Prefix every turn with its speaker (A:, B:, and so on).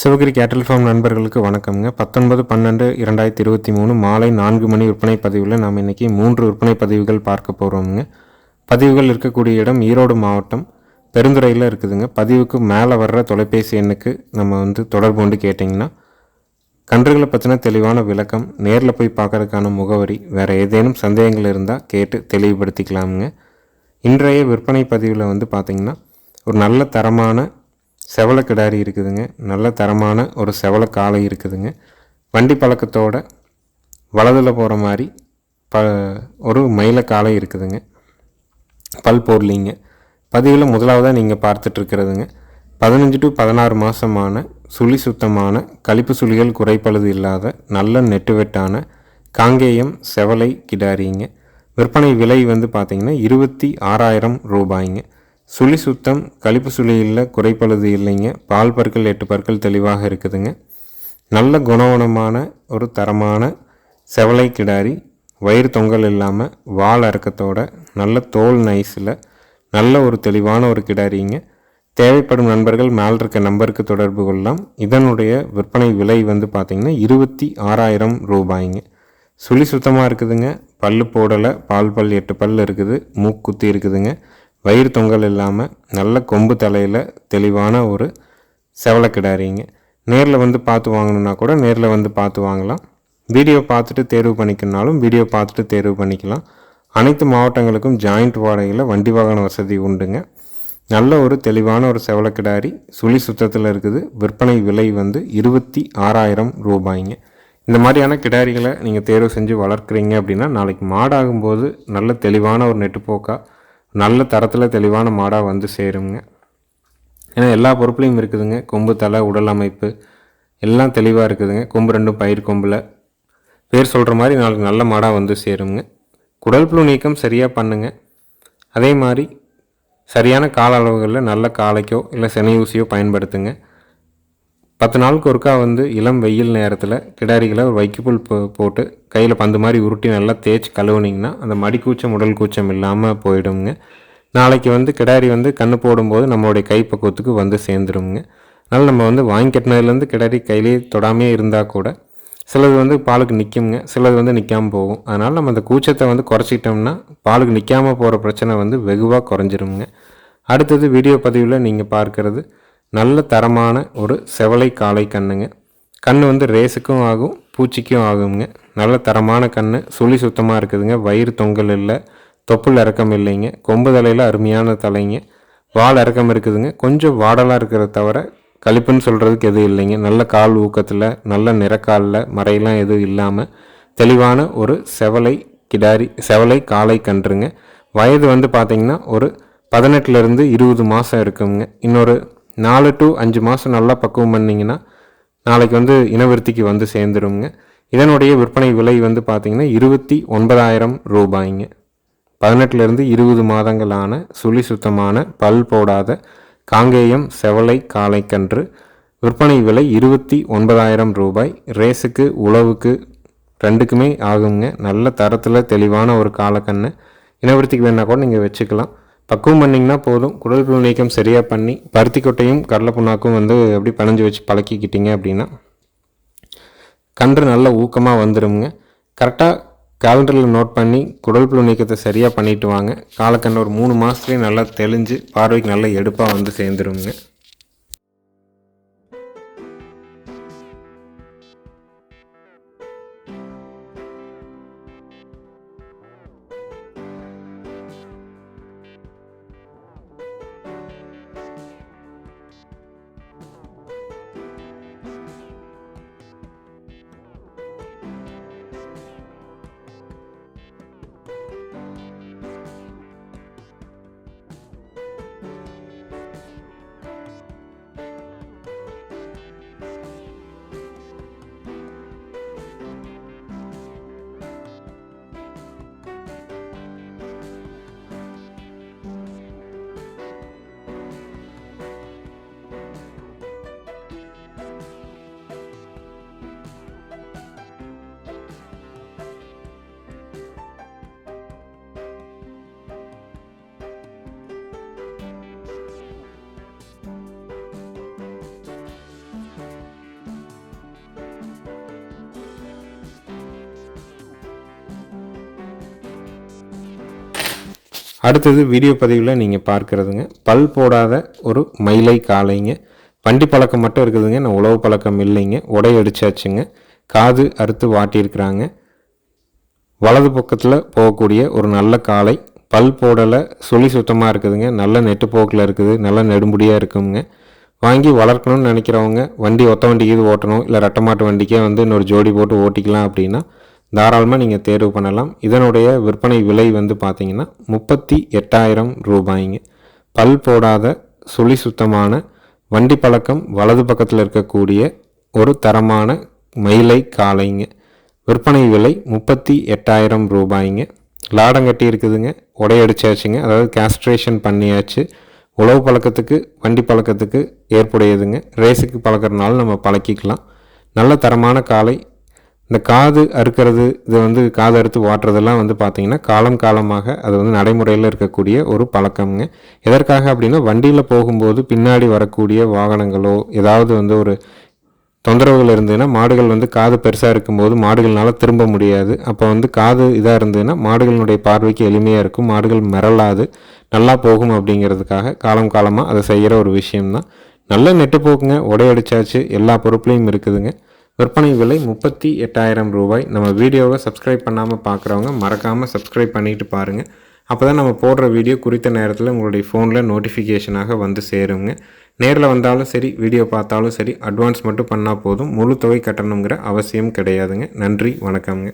A: சிவகிரி கேட்டல் ஃபார்ம் நண்பர்களுக்கு வணக்கம்ங்க. பத்தொன்பது பன்னெண்டு இரண்டாயிரத்தி இருபத்தி மூணு மாலை நான்கு மணி விற்பனை பதிவில் நாம் இன்றைக்கி மூன்று விற்பனை பதிவுகள் பார்க்க போகிறோமுங்க பதிவுகள் இருக்கக்கூடிய இடம் ஈரோடு மாவட்டம் பெருந்துறையில் இருக்குதுங்க. பதிவுக்கு மேலே வர்ற தொலைபேசி எண்ணுக்கு நம்ம வந்து தொடர்பு கொண்டு கேட்டிங்கன்னா கன்றுகளை பற்றின தெளிவான விளக்கம் நேரில் போய் பார்க்கறதுக்கான முகவரி வேறு ஏதேனும் சந்தேகங்கள் இருந்தால் கேட்டு தெளிவுபடுத்திக்கலாமுங்க. இன்றைய விற்பனை பதிவில் வந்து பார்த்திங்கன்னா ஒரு நல்ல தரமான செவல கிடாரி இருக்குதுங்க. நல்ல தரமான ஒரு செவல காளை இருக்குதுங்க. வண்டி பழக்கத்தோட வலதில் போகிற மாதிரி ப ஒரு மயில காளை இருக்குதுங்க. பல் போடலிங்க பதிவில் முதலாவதாக நீங்கள் பார்த்துட்ருக்கிறதுங்க. பதினஞ்சு டு பதினாறு மாதமான சுழி சுத்தமான கழிப்பு சுழிகள் குறைப்பழுது இல்லாத நல்ல நெட்டு வெட்டான காங்கேயம் செவலை கிடாரிங்க. விற்பனை விலை வந்து பார்த்திங்கன்னா இருபத்தி ஆறாயிரம் ரூபாய்ங்க. சுழி சுத்தம் கழிப்பு சுழி இல்லை குறைப்பழுது இல்லைங்க. பால் பற்கள் எட்டு பற்கள் தெளிவாக இருக்குதுங்க. நல்ல குணவனமான ஒரு தரமான செவலை கிடாரி வயிறு தொங்கல் இல்லாமல் வால் அறக்கத்தோட நல்ல தோல் நைஸில் நல்ல ஒரு தெளிவான ஒரு கிடாரிங்க. தேவைப்படும் நண்பர்கள் மேல் இருக்க நம்பருக்கு தொடர்பு கொள்ளலாம். இதனுடைய விற்பனை விலை வந்து பார்த்திங்கன்னா இருபத்தி ஆறாயிரம் ரூபாய்ங்க. சுழி சுத்தமாக இருக்குதுங்க. பல் போடலை பால் பல் எட்டு பல் இருக்குது. மூக்குத்தி இருக்குதுங்க. வயிறு தொங்கல் இல்லாமல் நல்ல கொம்பு தலையில் தெளிவான ஒரு செவலக்கிடாரிங்க நேரில் வந்து பார்த்து வாங்கணுன்னா கூட நேரில் வந்து பார்த்து வாங்கலாம். வீடியோ பார்த்துட்டு தேர்வு பண்ணிக்கணுனாலும் வீடியோ பார்த்துட்டு தேர்வு பண்ணிக்கலாம். அனைத்து மாவட்டங்களுக்கும் ஜாயிண்ட் வாடகையில் வண்டி வாகன வசதி உண்டுங்க. நல்ல ஒரு தெளிவான ஒரு செவலக்கிடாரி சுழி சுத்தத்தில் இருக்குது. விற்பனை விலை வந்து இருபத்தி ஆறாயிரம் ரூபாய்ங்க. இந்த மாதிரியான கிடாரிகளை நீங்கள் தேர்வு செஞ்சு வளர்க்குறீங்க அப்படின்னா நாளைக்கு மாடாகும்போது நல்ல தெளிவான ஒரு நெட்டுப்போக்காக நல்ல தரத்தில் தெளிவான மாடாக வந்து சேருங்க. ஏன்னா எல்லா பொருட்களையும் இருக்குதுங்க. கொம்பு தலை உடல் அமைப்பு எல்லாம் தெளிவாக இருக்குதுங்க. கொம்பு ரெண்டும் பயிர் கொம்பில். பேர் சொல்கிற மாதிரி நாளைக்கு நல்ல மாடாக வந்து சேருங்க. குடல் புழு நீக்கம் சரியாக பண்ணுங்க. அதே மாதிரி சரியான கால அளவுகளில் நல்ல காலைக்கோ இல்லை செனை ஊசியோ பயன்படுத்துங்க. பத்து நாளுக்கு ஒருக்கா வந்து இளம் வெயில் நேரத்தில் கிடாரிகளை ஒரு வைக்கப்புல் போ போட்டு கையில் பந்து மாதிரி உருட்டி நல்லா தேய்ச்சி கழுவுனிங்கன்னா அந்த மடிக்கூச்சம் உடல் கூச்சம் இல்லாமல் போயிடுங்க நாளைக்கு வந்து கிடாரி வந்து கண்ணு போடும்போது நம்மளுடைய கைப்பக்குவத்துக்கு வந்து சேர்ந்துருங்க அதனால் நம்ம வந்து வாங்கி கட்டினதுலேருந்து கிடாரி கையிலே தொடாமே இருந்தால் கூட சிலது வந்து பாலுக்கு நிற்குங்க சிலது வந்து நிற்காமல் போகும். அதனால் நம்ம அந்த கூச்சத்தை வந்து குறைச்சிக்கிட்டோம்னா பாலுக்கு நிற்காமல் போகிற பிரச்சனை வந்து வெகுவாக குறைஞ்சிருங்க அடுத்தது வீடியோ பதிவில் நீங்கள் பார்க்கறது நல்ல தரமான ஒரு செவலை காளை கண்ணுங்க. கண் வந்து ரேஸுக்கும் ஆகும் பூச்சிக்கும் ஆகுங்க நல்ல தரமான கண் சுழி சுத்தமாக இருக்குதுங்க. வயிறு தொங்கல் இல்லை தொப்புள் இறக்கம் இல்லைங்க. கொம்பு தலையில் அருமையான தலைங்க. வால் இறக்கம் இருக்குதுங்க. கொஞ்சம் வாடலாக இருக்கிறத தவிர கழிப்புன்னு சொல்கிறதுக்கு எதுவும் இல்லைங்க. நல்ல கால் ஊக்கத்தில் நல்ல நிறக்காலில் மறையெல்லாம் எதுவும் இல்லாமல் தெளிவான ஒரு செவலை கிடாரி செவலை காளை கன்றுங்க. வயது வந்து பார்த்திங்கன்னா ஒரு பதினெட்டுலேருந்து இருபது மாதம் இருக்குங்க. இன்னொரு நாலு டு அஞ்சு மாதம் நல்லா பக்குவம் பண்ணிங்கன்னா நாளைக்கு வந்து இனவிருத்திக்கு வந்து சேர்ந்துருங்க. இதனுடைய விற்பனை விலை வந்து பார்த்திங்கன்னா இருபத்தி ஒன்பதாயிரம் ரூபாய்ங்க. பதினெட்டுலேருந்து இருபது மாதங்களான சுழி சுத்தமான பல் போடாத காங்கேயம் செவலை காளைக்கன்று. விற்பனை விலை இருபத்தி ஒன்பதாயிரம் ரூபாய். ரேஸுக்கு உழவுக்கு ரெண்டுக்குமே ஆகுங்க. நல்ல தரத்தில் தெளிவான ஒரு காலக்கண்ணு இனவிருத்திக்கு வேணால் கூட நீங்கள் வச்சுக்கலாம். பக்குவம் பண்ணிங்கன்னா போதும். குடல் புழு நீக்கம் சரியாக பண்ணி பருத்தி கொட்டையும் கடலை புண்ணாக்கும் வந்து எப்படி பனஞ்சு வச்சு பழக்கிக்கிட்டீங்க அப்படின்னா கன்று நல்ல ஊக்கமாக வந்துடுங்க கரெக்டாக கேலண்டரில் நோட் பண்ணி குடல் புழு நீக்கத்தை சரியாக பண்ணிவிட்டு வாங்க. காலக்கன்று ஒரு மூணு மாதத்துலேயும் நல்லா தெளிஞ்சு பார்வைக்கு நல்ல எடுப்பாக வந்து சேர்ந்துருங்க அடுத்தது வீடியோ பதிவில் நீங்கள் பார்க்குறதுங்க. பல் போடாத ஒரு மயிலை காளைங்க. வண்டி பழக்கம் மட்டும் இருக்குதுங்க. நான் உழவு பழக்கம் இல்லைங்க. உடை அடிச்சாச்சுங்க. காது அறுத்து வாட்டியிருக்கிறாங்க. வலது பக்கத்தில் போகக்கூடிய ஒரு நல்ல காளை. பல் போடலை சுழி சுத்தமாக இருக்குதுங்க. நல்ல நெட்டு போக்கில் இருக்குது. நல்ல நெடும்படியாக இருக்குங்க. வாங்கி வளர்க்கணும்னு நினைக்கிறவங்க வண்டி ஒத்த வண்டிக்கு இது ஓட்டணும் இல்லை ரெட்டமாட்டு வண்டிக்கே வந்து இன்னொரு ஜோடி போட்டு ஓட்டிக்கலாம் அப்படின்னா தாராளமாக நீங்கள் தேர்வு பண்ணலாம். இதனுடைய விற்பனை விலை வந்து பார்த்தீங்கன்னா முப்பத்தி எட்டாயிரம் ரூபாய்ங்க. பல் போடாத சுழி சுத்தமான வண்டி பழக்கம் வலது பக்கத்தில் இருக்கக்கூடிய ஒரு தரமான மயிலை காளைங்க. விற்பனை விலை முப்பத்தி எட்டாயிரம் ரூபாய்ங்க. லாடம் கட்டி இருக்குதுங்க. உடையடிச்சாச்சுங்க அதாவது கேஸ்ட்ரேஷன் பண்ணியாச்சு. உழவு பழக்கத்துக்கு வண்டி பழக்கத்துக்கு ஏற்புடையதுங்க. ரேஸுக்கு பழக்கிறதுனால நம்ம பழக்கிக்கலாம். நல்ல தரமான காளை இந்த காது அறுக்கிறது இது வந்து காது அறுத்து ஓட்டுறதெல்லாம் வந்து பார்த்திங்கன்னா காலம் காலமாக அது வந்து நடைமுறையில் இருக்கக்கூடிய ஒரு பழக்கம்ங்க. எதற்காக அப்படின்னா வண்டியில் போகும்போது பின்னாடி வரக்கூடிய வாகனங்களோ ஏதாவது வந்து ஒரு தொந்தரவுகள் இருந்ததுன்னா மாடுகள் வந்து காது பெருசாக இருக்கும்போது மாடுகள்னால திரும்ப முடியாது. அப்போ வந்து காது இதாக இருந்ததுன்னா மாடுகளினுடைய பார்வைக்கு எளிமையாக இருக்கும் மாடுகள் மிரளாது நல்லா போகும் அப்படிங்கிறதுக்காக காலம் காலமாக அதை செய்கிற ஒரு விஷயம்தான். நல்ல நெட்டு போக்குங்க உடையடிச்சாச்சு எல்லா பொருட்களையும் இருக்குதுங்க. விற்பனை விலை முப்பத்தி எட்டாயிரம் ரூபாய். நம்ம வீடியோவை சப்ஸ்கிரைப் பண்ணாமல் பார்க்குறவங்க மறக்காமல் சப்ஸ்கிரைப் பண்ணிட்டு பாருங்கள் அப்போ தான் நம்ம போடுற வீடியோ குறித்த நேரத்தில் உங்களுடைய ஃபோனில் நோட்டிஃபிகேஷனாக வந்து சேருங்க. நேரில் வந்தாலும் சரி வீடியோ பார்த்தாலும் சரி அட்வான்ஸ் மட்டும் பண்ணால் போதும். முழு தொகை கட்டணுங்கிற அவசியம் கிடையாதுங்க. நன்றி வணக்கம்ங்க.